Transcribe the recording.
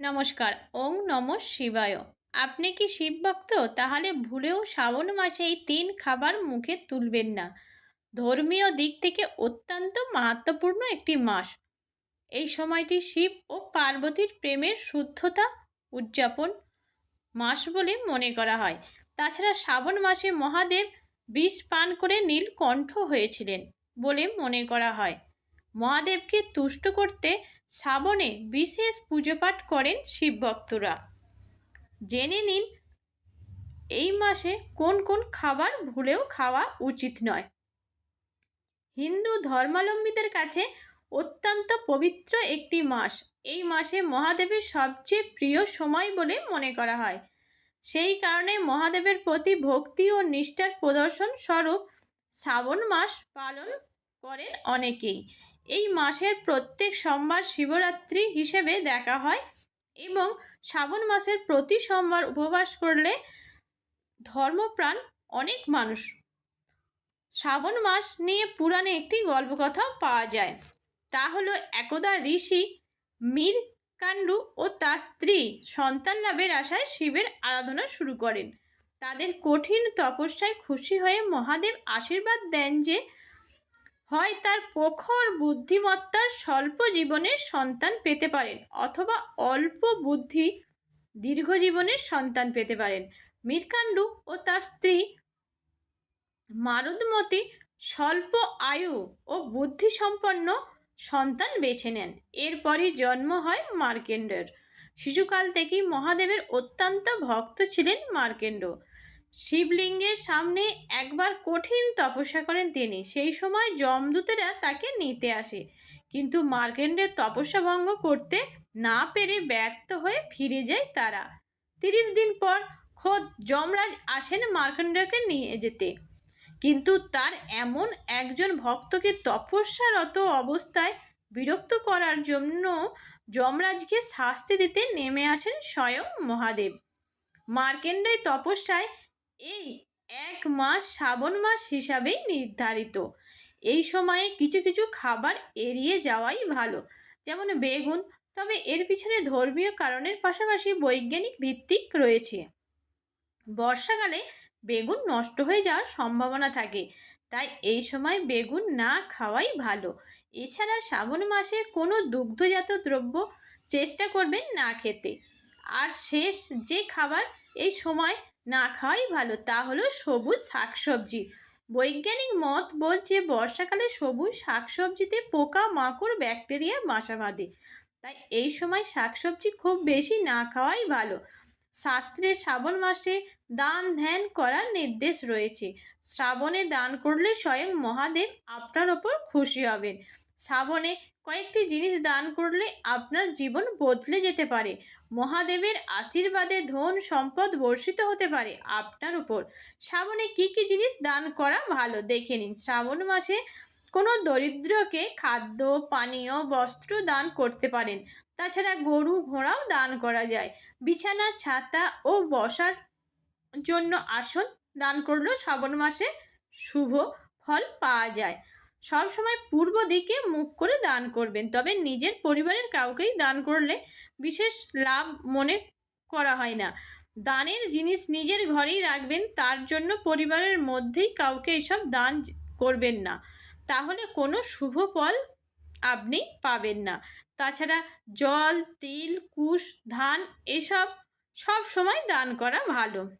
নমস্কার, ওং নম শিবায়। আপনি কি শিব ভক্ত তাহলে ভুলেও শ্রাবণ মাসে এই তিন খাবার মুখে তুলবেন না। ধর্মীয় দিক থেকে অত্যন্ত মাহাত্মপূর্ণ একটি মাস। এই সময়টি শিব ও পার্বতীর প্রেমের শুদ্ধতা উদযাপন মাস বলে মনে করা হয়। তাছাড়া শ্রাবণ মাসে মহাদেব বিষ পান করে নীলকণ্ঠ হয়েছিলেন বলে মনে করা হয়। মহাদেবকে তুষ্ট করতে শ্রাবণে বিশেষ পুজো পাঠ করেন শিবভক্তরা জেনে নিন, এই মাসে কোন কোন খাবার ভুলেও খাওয়া উচিত নয়। হিন্দু ধর্মাবলম্বীদের কাছে অত্যন্ত পবিত্র একটি মাস। এই মাসে মহাদেবের সবচেয়ে প্রিয় সময় বলে মনে করা হয়। সেই কারণে মহাদেবের প্রতি ভক্তি ও নিষ্ঠার প্রদর্শন স্বরূপ শ্রাবণ মাস পালন করেন অনেকেই। এই মাসের প্রত্যেক সোমবার শিবরাত্রি হিসেবে দেখা হয় এবং শ্রাবণ মাসের প্রতি সোমবার উপবাস করলে ধর্মপ্রাণ অনেক মানুষ। শ্রাবণ মাস নিয়ে পুরাণে একটি গল্পকথা পাওয়া যায়। তা হলো একদা ঋষি মীর কাণ্ডু ও তার স্ত্রী সন্তান লাভের আশায় শিবের আরাধনা শুরু করেন। তাদের কঠিন তপস্যায় খুশি হয়ে মহাদেব আশীর্বাদ দেন যে হয় তার প্রখর বুদ্ধিমত্তার স্বল্প জীবনের সন্তান পেতে পারেন অথবা অল্প বুদ্ধি দীর্ঘ জীবনের সন্তান পেতে পারেন। মীরকাণ্ডু ও তার স্ত্রী মারুদমতি স্বল্প আয়ু ও বুদ্ধিসম্পন্ন সন্তান বেছে নেন। এরপরই জন্ম হয় মার্কেন্ডের। শিশুকাল থেকেই মহাদেবের অত্যন্ত ভক্ত ছিলেন মার্কেন্ড। শিবলিঙ্গের সামনে একবার কঠিন তপস্যা করেন তিনি। সেই সময় যমদূতেরা তাকে নিতে আসে। কিন্তু মার্কেন্ডের তপস্যা ভঙ্গ করতে না পেরে ব্যর্থ হয়ে ফিরে যায় তারা। তিরিশ দিন পর খোদ যমরাজ আসেন মার্কেন্ডকে নিয়ে যেতে। কিন্তু তার এমন একজন ভক্তকে তপস্যারত অবস্থায় বিরক্ত করার জন্য যমরাজকে শাস্তি দিতে নেমে আসেন স্বয়ং মহাদেব। মার্কেন্ডের তপস্যায় এই এক মাস শ্রাবণ মাস হিসাবেই নির্ধারিত। এই সময়ে কিছু কিছু খাবার এড়িয়ে যাওয়াই ভালো, যেমন বেগুন। তবে এর পিছনে ধর্মীয় কারণের পাশাপাশি বৈজ্ঞানিক ভিত্তিক রয়েছে। বর্ষাকালে বেগুন নষ্ট হয়ে যাওয়ার সম্ভাবনা থাকে, তাই এই সময় বেগুন না খাওয়াই ভালো। এছাড়া শ্রাবণ মাসে কোনো দুগ্ধজাত দ্রব্য চেষ্টা করবেন না খেতে। আর শেষ যে খাবার এই সময় না খাওয়াই ভালো, তা হলো সবুজ শাকসবজি। বৈজ্ঞানিক মত বলছে, বর্ষাকালে সবুজ শাকসবজিতে পোকা, মাকড়, ব্যাকটেরিয়া বাসা বাঁধে। তাই এই সময় শাকসবজি খুব বেশি না খাওয়াই ভালো। শাস্ত্রে শ্রাবণ মাসে দান ধ্যান করার নির্দেশ রয়েছে। শ্রাবণে দান করলে স্বয়ং মহাদেব আপনার ওপর খুশি হবেন। শ্রাবণে কয়েকটি জিনিস দান করলে আপনার জীবন বদলে যেতে পারে। মহাদেবের আশীর্বাদে ধন সম্পদ বর্ষিত হতে পারে আপনার উপর। শ্রাবণে কী কী জিনিস দান করা ভালো দেখে নিন। শ্রাবণ মাসে কোনো দরিদ্রকে খাদ্য, পানীয়, বস্ত্র দান করতে পারেন। তাছাড়া গরু ঘোড়াও দান করা যায়। বিছানা, ছাতা ও বসার জন্য আসন দান করলেও শ্রাবণ মাসে শুভ ফল পাওয়া যায়। সব সময় পূর্ব দিকে মুখ করে দান করবেন। তবে নিজের পরিবারের কাউকেই দান করলে বিশেষ লাভ মনে করা হয় না। দানের জিনিস নিজের ঘরেই রাখবেন, তার জন্য পরিবারের মধ্যেই কাউকে এসব দান করবেন না। তাহলে কোনো শুভ ফল আপনি পাবেন না। তাছাড়া জল, তিল, কুশ, ধান এসব সব সময় দান করা ভালো।